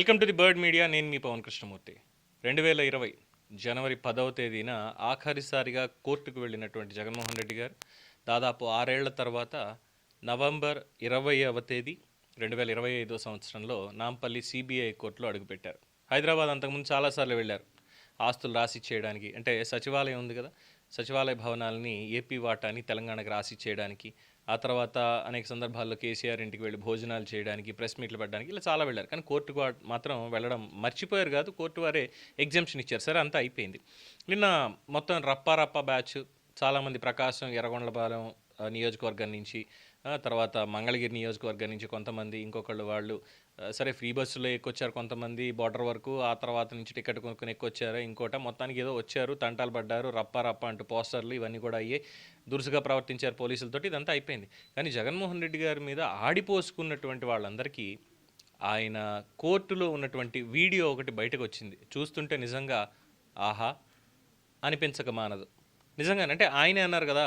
Welcome to the bird media. నేను మీ పవన్ కృష్ణమూర్తి. రెండు వేల ఇరవై జనవరి పదవ తేదీన ఆఖరిసారిగా కోర్టుకు వెళ్ళినటువంటి జగన్మోహన్ రెడ్డి గారు దాదాపు ఆరేళ్ళ తర్వాత నవంబర్ ఇరవైవ తేదీ రెండు వేల ఇరవై ఐదో సంవత్సరంలో నాంపల్లి సిబిఐ కోర్టులో అడుగుపెట్టారు. హైదరాబాద్ అంతకుముందు చాలాసార్లు వెళ్ళారు. ఆస్తులు రాసి చేయడానికి అంటే సచివాలయం ఉంది కదా సచివాలయ భవనాలని ఏపీ వాటాని తెలంగాణకు రాసి చేయడానికి ఆ తర్వాత అనేక సందర్భాల్లో కేసీఆర్ ఇంటికి వెళ్ళి భోజనాలు చేయడానికి ప్రెస్ మీట్లు పెట్టడానికి ఇలా చాలా వెళ్ళారు. కానీ కోర్టు మాత్రం వెళ్ళడం మర్చిపోయారు కాదు. కోర్టు వారే ఎగ్జామ్షన్ ఇచ్చారు. సరే అంతా అయిపోయింది. నిన్న మొత్తం రప్పా రప్పా బ్యాచ్ చాలామంది ప్రకాశం ఎర్రగొండలపాలెం నియోజకవర్గం నుంచి తర్వాత మంగళగిరి నియోజకవర్గం నుంచి కొంతమంది ఇంకొకళ్ళు వాళ్ళు సరే ఫ్రీ బస్సులో ఎక్కొచ్చారు కొంతమంది బార్డర్ వరకు ఆ తర్వాత నుంచి టికెట్ కొనుక్కుని ఎక్కొచ్చారు ఇంకోట మొత్తానికి ఏదో వచ్చారు తంటాలు పడ్డారు రప్ప రప్ప అంటూ పోస్టర్లు ఇవన్నీ కూడా అయ్యాయి దురుసుగా ప్రవర్తించారు పోలీసులతో ఇదంతా అయిపోయింది. కానీ జగన్మోహన్ రెడ్డి గారి మీద ఆడిపోసుకున్నటువంటి వాళ్ళందరికీ ఆయన కోర్టులో ఉన్నటువంటి వీడియో ఒకటి బయటకు వచ్చింది చూస్తుంటే నిజంగా ఆహా అనిపించక మానదు. నిజంగానంటే ఆయనే అన్నారు కదా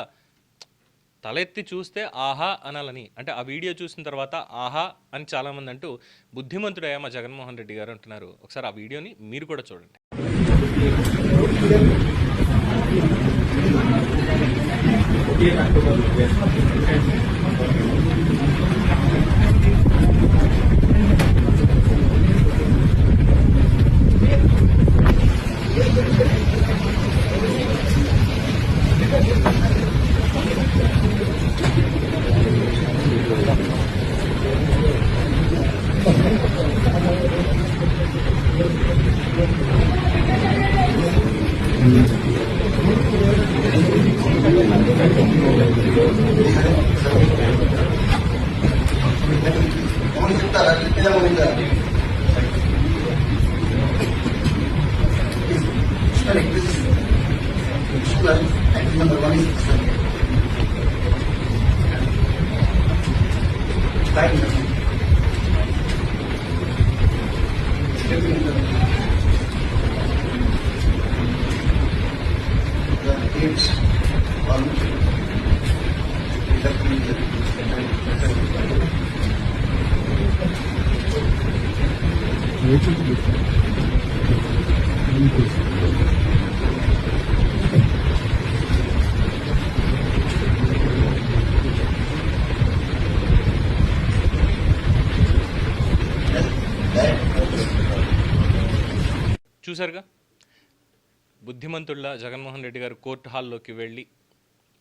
తలెత్తి చూస్తే ఆహా అనాలని అంటే ఆ వీడియో చూసిన తర్వాత ఆహా అని చాలామంది అంటూ బుద్ధిమంతుడయ్యా మా జగన్మోహన్ రెడ్డి గారు అంటున్నారు ఒకసారి ఆ వీడియోని మీరు కూడా చూడండి Thank you. ఇలా ఉందా నెంబర్ వన్ చూసారుగా బుద్ధిమంతుళ్ళ జగన్మోహన్ రెడ్డి గారు కోర్టు హాల్లోకి వెళ్ళి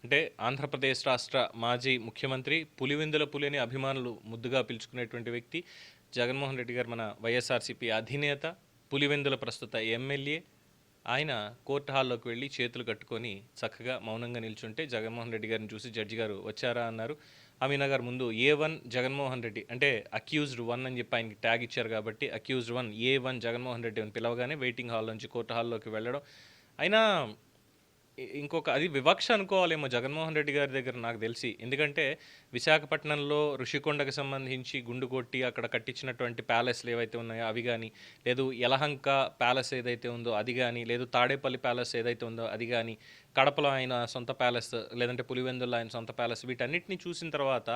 అంటే ఆంధ్రప్రదేశ్ రాష్ట్ర మాజీ ముఖ్యమంత్రి పులివెందుల పులిని అభిమానులు ముద్దుగా పిలుచుకునేటువంటి వ్యక్తి జగన్మోహన్ రెడ్డి గారు మన వైఎస్ఆర్సీపీ అధినేత పులివెందుల ప్రస్తుత ఎమ్మెల్యే. ఆయన కోర్టు హాల్లోకి వెళ్ళి చేతులు కట్టుకొని చక్కగా మౌనంగా నిల్చుంటే జగన్మోహన్ రెడ్డి గారిని చూసి జడ్జి గారు వచ్చారా అన్నారు. అమీనా గారు ముందు ఏ వన్ జగన్మోహన్ రెడ్డి అంటే అక్యూజ్డ్ వన్ అని చెప్పి ఆయనకి ట్యాగ్ ఇచ్చారు కాబట్టి accused one A one Jaganmohan Reddy అని పిలవగానే వెయిటింగ్ హాల్ నుంచి కోర్టు హాల్లోకి వెళ్ళడం. అయినా ఇంకొక అది వివక్ష అనుకోవాలేమో జగన్మోహన్ రెడ్డి గారి దగ్గర నాకు తెలిసి. ఎందుకంటే విశాఖపట్నంలో ఋషికొండకు సంబంధించి గుండు కొట్టి అక్కడ కట్టించినటువంటి ప్యాలెస్లు ఏవైతే ఉన్నాయో అవి కానీ లేదు యలహంక ప్యాలెస్ ఏదైతే ఉందో అది కానీ లేదు తాడేపల్లి ప్యాలెస్ ఏదైతే ఉందో అది కానీ కడపలో ఆయన సొంత ప్యాలెస్ లేదంటే పులివెందుల్లో ఆయన సొంత ప్యాలెస్ వీటన్నిటిని చూసిన తర్వాత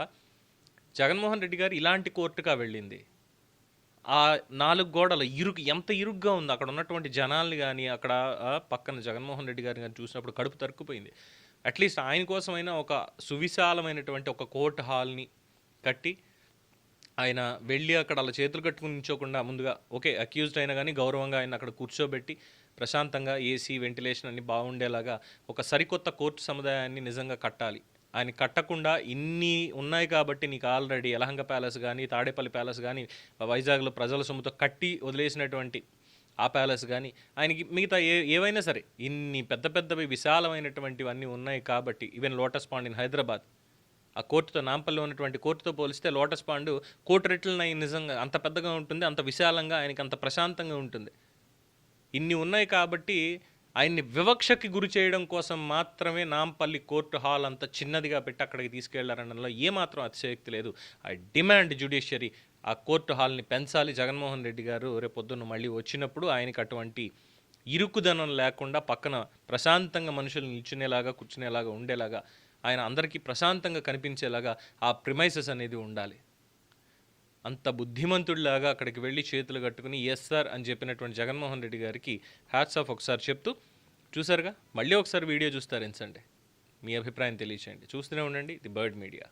జగన్మోహన్ రెడ్డి గారు ఇలాంటి కోర్టుగా వెళ్ళింది. ఆ నాలుగు గోడలు ఇరుకు ఎంత ఇరుగ్గా ఉంది అక్కడ ఉన్నటువంటి జనాల్ని కానీ అక్కడ పక్కన జగన్మోహన్ రెడ్డి గారిని కానీ చూసినప్పుడు కడుపు తరుక్కుపోయింది. అట్లీస్ట్ ఆయన కోసమైనా ఒక సువిశాలమైనటువంటి ఒక కోర్ట్ హాల్ని కట్టి ఆయన వెళ్ళి అక్కడ అలా చేతులు కట్టుకుని నించోకుండా ముందుగా ఓకే అక్యూజ్డ్ అయినా కానీ గౌరవంగా ఆయన అక్కడ కూర్చోబెట్టి ప్రశాంతంగా ఏసీ వెంటిలేషన్ అన్ని బాగుండేలాగా ఒక సరికొత్త కోర్టు సముదాయాన్ని నిజంగా కట్టాలి. ఆయన కట్టకుండా ఇన్ని ఉన్నాయి కాబట్టి నీకు ఆల్రెడీ యలహంక ప్యాలెస్ కానీ తాడేపల్లి ప్యాలెస్ కానీ వైజాగ్లో ప్రజల సొమ్ముతో కట్టి వదిలేసినటువంటి ఆ ప్యాలెస్ కానీ ఆయనకి మిగతా ఏ ఏవైనా సరే ఇన్ని పెద్ద పెద్దవి విశాలమైనటువంటివన్నీ ఉన్నాయి కాబట్టి even lotus pond in Hyderabad ఆ కోర్టుతో నాంపల్లి ఉన్నటువంటి కోర్టుతో పోలిస్తే లోటస్ పాండు కోర్టు రెట్లనై నిజంగా అంత పెద్దగా ఉంటుంది అంత విశాలంగా ఆయనకి అంత ప్రశాంతంగా ఉంటుంది. ఇన్ని ఉన్నాయి కాబట్టి ఆయన్ని వివక్షకి గురి చేయడం కోసం మాత్రమే నాంపల్లి కోర్టు హాల్ అంత చిన్నదిగా పెట్టి అక్కడికి తీసుకెళ్ళారనడంలో ఏమాత్రం అతిశయోక్తి లేదు. ఐ డిమాండ్ జ్యుడిషియరీ ఆ కోర్టు హాల్ని పెంచాలి. జగన్మోహన్ రెడ్డి గారు రేపొద్దున్న మళ్ళీ వచ్చినప్పుడు ఆయనకి అటువంటి ఇరుకుదనం లేకుండా పక్కన ప్రశాంతంగా మనుషులు నిల్చునేలాగా కూర్చునేలాగా ఉండేలాగా ఆయన అందరికీ ప్రశాంతంగా కనిపించేలాగా ఆ ప్రిమైసెస్ అనేది ఉండాలి. అంత బుద్ధిమంతుడిలాగా అక్కడికి వెళ్ళి చేతులు కట్టుకుని ఎస్ సార్ అని చెప్పినటువంటి జగన్మోహన్ రెడ్డి గారికి హ్యాట్స్ ఆఫ్ ఒకసారి చెప్తూ చూసారుగా? మళ్ళీ ఒకసారి వీడియో చూస్తారు ఎంచండి మీ అభిప్రాయం తెలియచేయండి. చూస్తూనే ఉండండి. The bird media.